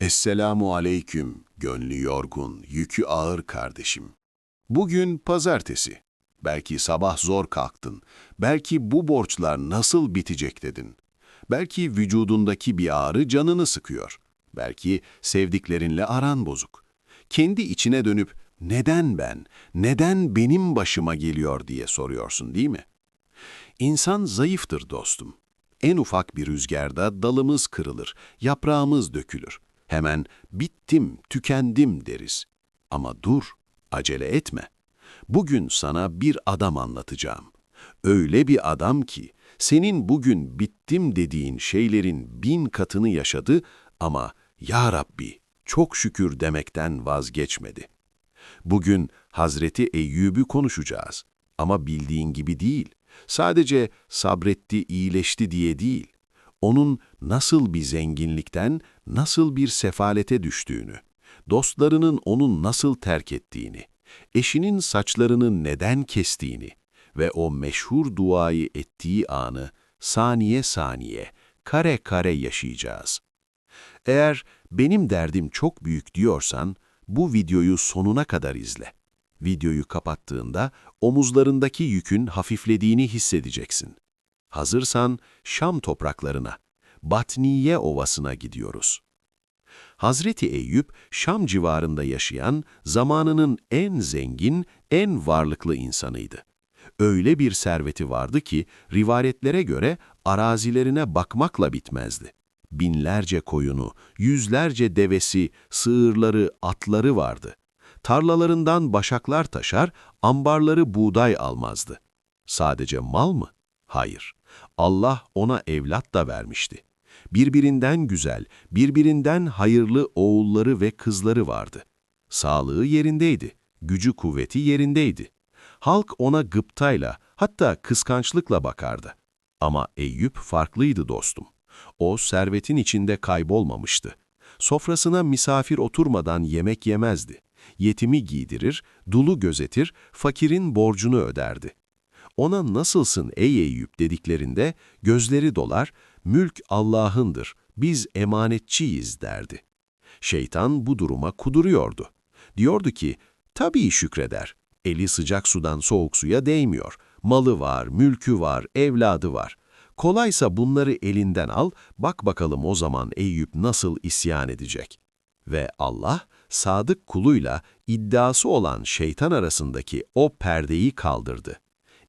Esselamu aleyküm, gönlü yorgun, yükü ağır kardeşim. Bugün pazartesi. Belki sabah zor kalktın. Belki bu borçlar nasıl bitecek dedin. Belki vücudundaki bir ağrı canını sıkıyor. Belki sevdiklerinle aran bozuk. Kendi içine dönüp neden ben, neden benim başıma geliyor diye soruyorsun değil mi? İnsan zayıftır dostum. En ufak bir rüzgarda dalımız kırılır, yaprağımız dökülür. Hemen bittim, tükendim deriz. Ama dur, acele etme. Bugün sana bir adam anlatacağım. Öyle bir adam ki senin bugün bittim dediğin şeylerin bin katını yaşadı ama Ya Rabbi çok şükür demekten vazgeçmedi. Bugün Hazreti Eyyub'u konuşacağız ama bildiğin gibi değil. Sadece sabretti, iyileşti diye değil. Onun nasıl bir zenginlikten, nasıl bir sefalete düştüğünü, dostlarının onu nasıl terk ettiğini, eşinin saçlarını neden kestiğini ve o meşhur duayı ettiği anı saniye saniye, kare kare yaşayacağız. Eğer benim derdim çok büyük diyorsan, bu videoyu sonuna kadar izle. Videoyu kapattığında omuzlarındaki yükün hafiflediğini hissedeceksin. Hazırsan Şam topraklarına, Batniye Ovası'na gidiyoruz. Hazreti Eyüp, Şam civarında yaşayan zamanının en zengin, en varlıklı insanıydı. Öyle bir serveti vardı ki rivayetlere göre arazilerine bakmakla bitmezdi. Binlerce koyunu, yüzlerce devesi, sığırları, atları vardı. Tarlalarından başaklar taşar, ambarları buğday almazdı. Sadece mal mı? Hayır. Allah ona evlat da vermişti. Birbirinden güzel, birbirinden hayırlı oğulları ve kızları vardı. Sağlığı yerindeydi, gücü kuvveti yerindeydi. Halk ona gıptayla, hatta kıskançlıkla bakardı. Ama Eyüp farklıydı dostum. O servetin içinde kaybolmamıştı. Sofrasına misafir oturmadan yemek yemezdi. Yetimi giydirir, dulu gözetir, fakirin borcunu öderdi. Ona nasılsın ey Eyüp dediklerinde gözleri dolar, mülk Allah'ındır, biz emanetçiyiz derdi. Şeytan bu duruma kuduruyordu. Diyordu ki, tabii şükreder, eli sıcak sudan soğuk suya değmiyor, malı var, mülkü var, evladı var. Kolaysa bunları elinden al, bak bakalım o zaman Eyüp nasıl isyan edecek. Ve Allah, sadık kuluyla iddiası olan şeytan arasındaki o perdeyi kaldırdı.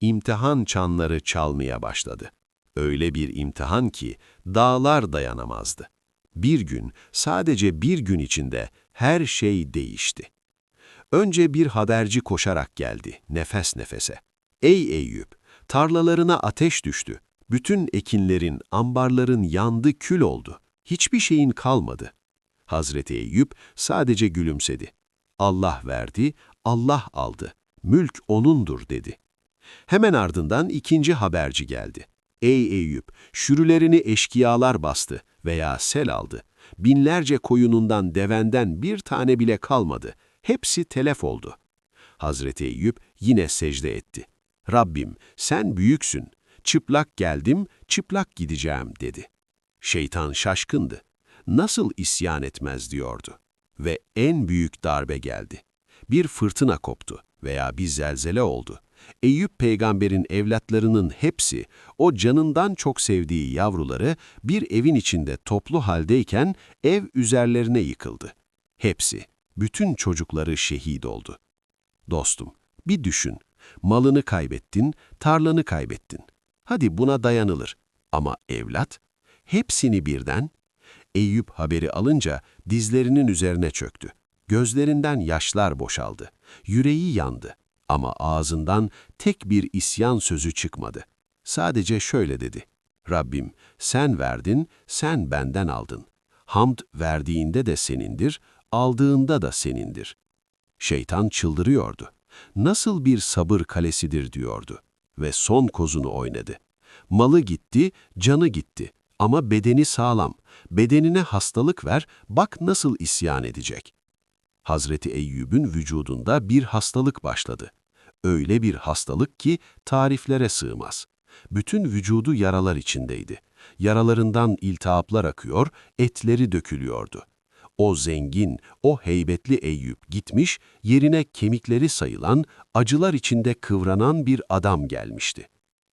İmtihan çanları çalmaya başladı. Öyle bir imtihan ki dağlar dayanamazdı. Bir gün, sadece bir gün içinde her şey değişti. Önce bir haberci koşarak geldi, nefes nefese. Ey Eyüp, tarlalarına ateş düştü. Bütün ekinlerin, ambarların yandı, kül oldu. Hiçbir şeyin kalmadı. Hazreti Eyüp sadece gülümsedi. Allah verdi, Allah aldı. Mülk O'nundur dedi. Hemen ardından ikinci haberci geldi. Ey Eyüp, şürülerini eşkıyalar bastı veya sel aldı. Binlerce koyunundan, devenden bir tane bile kalmadı. Hepsi telef oldu. Hazreti Eyüp yine secde etti. Rabbim sen büyüksün, çıplak geldim, çıplak gideceğim dedi. Şeytan şaşkındı. Nasıl isyan etmez diyordu. Ve en büyük darbe geldi. Bir fırtına koptu veya bir zelzele oldu. Eyüp peygamberin evlatlarının hepsi, o canından çok sevdiği yavruları bir evin içinde toplu haldeyken ev üzerlerine yıkıldı. Hepsi, bütün çocukları şehit oldu. Dostum, bir düşün. Malını kaybettin, tarlanı kaybettin. Hadi buna dayanılır. Ama evlat, hepsini birden, Eyüp haberi alınca dizlerinin üzerine çöktü. Gözlerinden yaşlar boşaldı. Yüreği yandı. Ama ağzından tek bir isyan sözü çıkmadı. Sadece şöyle dedi. Rabbim sen verdin, sen benden aldın. Hamd verdiğinde de senindir, aldığında da senindir. Şeytan çıldırıyordu. Nasıl bir sabır kalesidir diyordu ve son kozunu oynadı. Malı gitti, canı gitti ama bedeni sağlam. Bedenine hastalık ver, bak nasıl isyan edecek. Hazreti Eyyub'un vücudunda bir hastalık başladı. Öyle bir hastalık ki tariflere sığmaz. Bütün vücudu yaralar içindeydi. Yaralarından iltihaplar akıyor, etleri dökülüyordu. O zengin, o heybetli Eyüp gitmiş, yerine kemikleri sayılan, acılar içinde kıvranan bir adam gelmişti.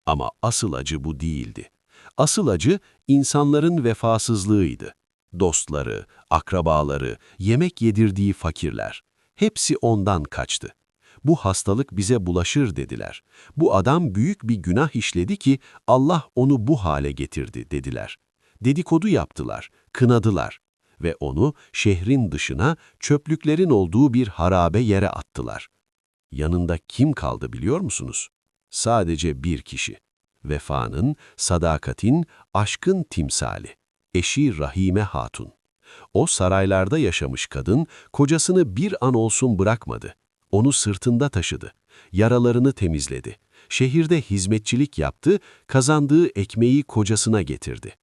Ama asıl acı bu değildi. Asıl acı insanların vefasızlığıydı. Dostları, akrabaları, yemek yedirdiği fakirler. Hepsi ondan kaçtı. Bu hastalık bize bulaşır dediler. Bu adam büyük bir günah işledi ki Allah onu bu hale getirdi dediler. Dedikodu yaptılar, kınadılar ve onu şehrin dışına çöplüklerin olduğu bir harabe yere attılar. Yanında kim kaldı biliyor musunuz? Sadece bir kişi. Vefanın, sadakatin, aşkın timsali. Eşi Rahime Hatun. O saraylarda yaşamış kadın, kocasını bir an olsun bırakmadı. Onu sırtında taşıdı. Yaralarını temizledi. Şehirde hizmetçilik yaptı, kazandığı ekmeği kocasına getirdi.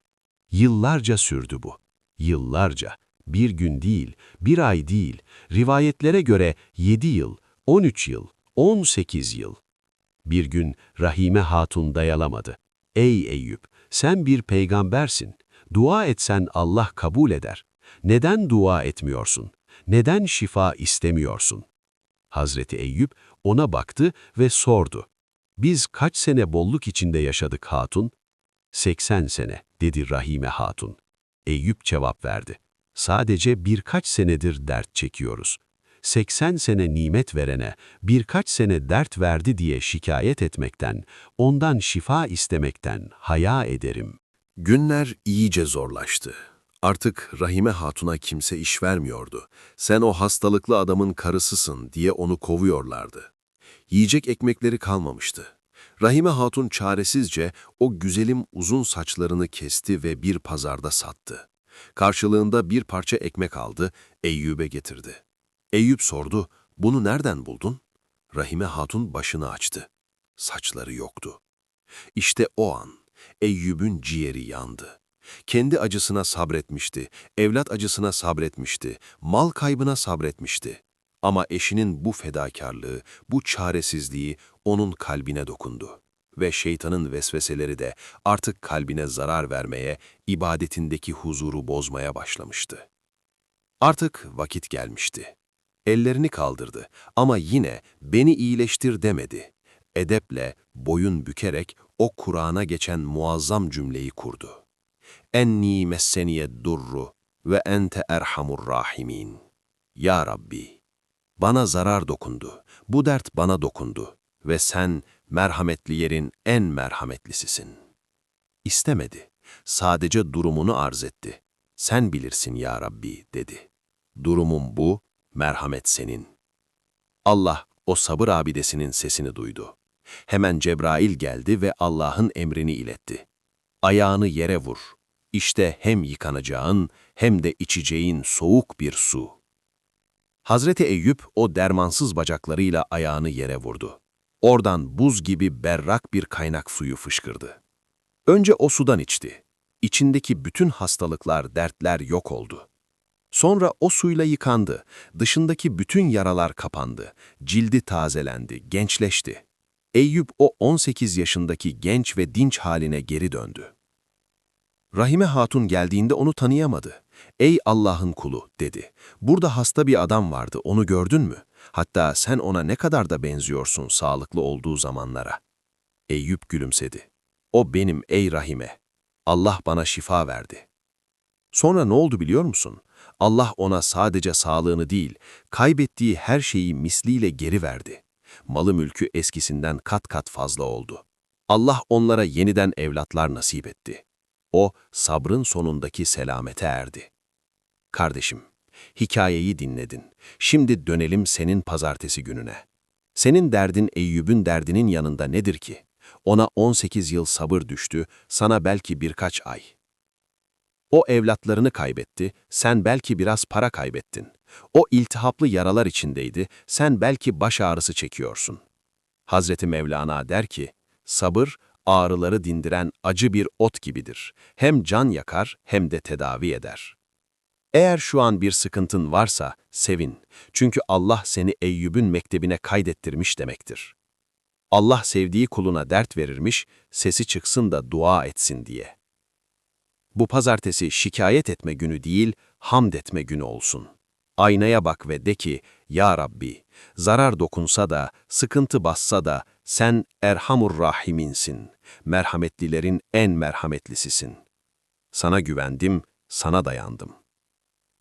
Yıllarca sürdü bu. Yıllarca. Bir gün değil, bir ay değil. Rivayetlere göre 7 yıl, 13 yıl, 18 yıl. Bir gün Rahime Hatun dayalamadı. Ey Eyüp, sen bir peygambersin. Dua etsen Allah kabul eder. Neden dua etmiyorsun? Neden şifa istemiyorsun? Hazreti Eyüp ona baktı ve sordu. Biz kaç sene bolluk içinde yaşadık hatun? 80 sene, dedi Rahime Hatun. Eyüp cevap verdi. Sadece birkaç senedir dert çekiyoruz. 80 sene nimet verene birkaç sene dert verdi diye şikayet etmekten, ondan şifa istemekten haya ederim. Günler iyice zorlaştı. Artık Rahime Hatun'a kimse iş vermiyordu. Sen o hastalıklı adamın karısısın diye onu kovuyorlardı. Yiyecek ekmekleri kalmamıştı. Rahime Hatun çaresizce o güzelim uzun saçlarını kesti ve bir pazarda sattı. Karşılığında bir parça ekmek aldı, Eyyub'e getirdi. Eyüp sordu, bunu nereden buldun? Rahime Hatun başını açtı. Saçları yoktu. İşte o an Eyyub'ün ciğeri yandı. Kendi acısına sabretmişti, evlat acısına sabretmişti, mal kaybına sabretmişti. Ama eşinin bu fedakarlığı, bu çaresizliği onun kalbine dokundu. Ve şeytanın vesveseleri de artık kalbine zarar vermeye, ibadetindeki huzuru bozmaya başlamıştı. Artık vakit gelmişti. Ellerini kaldırdı ama yine beni iyileştir demedi. Edeple, boyun bükerek o Kur'an'a geçen muazzam cümleyi kurdu. Enni messeniye durru ve ente erhamur rahimin. Ya Rabbi, bana zarar dokundu, bu dert bana dokundu ve sen merhametli yerin en merhametlisisin. İstemedi, sadece durumunu arz etti. Sen bilirsin ya Rabbi dedi. Durumum bu, merhamet senin. Allah o sabır abidesinin sesini duydu. Hemen Cebrail geldi ve Allah'ın emrini iletti. Ayağını yere vur. İşte hem yıkanacağın hem de içeceğin soğuk bir su. Hazreti Eyüp o dermansız bacaklarıyla ayağını yere vurdu. Oradan buz gibi berrak bir kaynak suyu fışkırdı. Önce o sudan içti. İçindeki bütün hastalıklar, dertler yok oldu. Sonra o suyla yıkandı, dışındaki bütün yaralar kapandı, cildi tazelendi, gençleşti. Eyüp o 18 yaşındaki genç ve dinç haline geri döndü. Rahime Hatun geldiğinde onu tanıyamadı. Ey Allah'ın kulu dedi. Burada hasta bir adam vardı onu gördün mü? Hatta sen ona ne kadar da benziyorsun sağlıklı olduğu zamanlara. Eyüp gülümsedi. O benim ey Rahime. Allah bana şifa verdi. Sonra ne oldu biliyor musun? Allah ona sadece sağlığını değil, kaybettiği her şeyi misliyle geri verdi. Malı mülkü eskisinden kat kat fazla oldu. Allah onlara yeniden evlatlar nasip etti. O, sabrın sonundaki selamete erdi. Kardeşim, hikayeyi dinledin. Şimdi dönelim senin pazartesi gününe. Senin derdin Eyyub'ün derdinin yanında nedir ki? Ona 18 yıl sabır düştü, sana belki birkaç ay. O evlatlarını kaybetti, sen belki biraz para kaybettin. O iltihaplı yaralar içindeydi, sen belki baş ağrısı çekiyorsun. Hazreti Mevlana der ki, sabır, ağrıları dindiren acı bir ot gibidir. Hem can yakar hem de tedavi eder. Eğer şu an bir sıkıntın varsa, sevin. Çünkü Allah seni Eyyub'ün mektebine kaydettirmiş demektir. Allah sevdiği kuluna dert verirmiş, sesi çıksın da dua etsin diye. Bu pazartesi şikayet etme günü değil, hamd etme günü olsun. Aynaya bak ve de ki, Ya Rabbi, zarar dokunsa da, sıkıntı bassa da, sen Erhamur Rahim'insin, merhametlilerin en merhametlisisin. Sana güvendim, sana dayandım.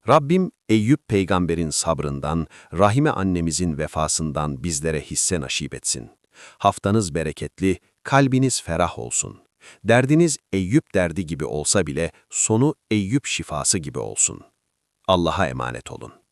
Rabbim Eyüp peygamberin sabrından, Rahime annemizin vefasından bizlere hisse nasip etsin. Haftanız bereketli, kalbiniz ferah olsun. Derdiniz Eyüp derdi gibi olsa bile sonu Eyüp şifası gibi olsun. Allah'a emanet olun.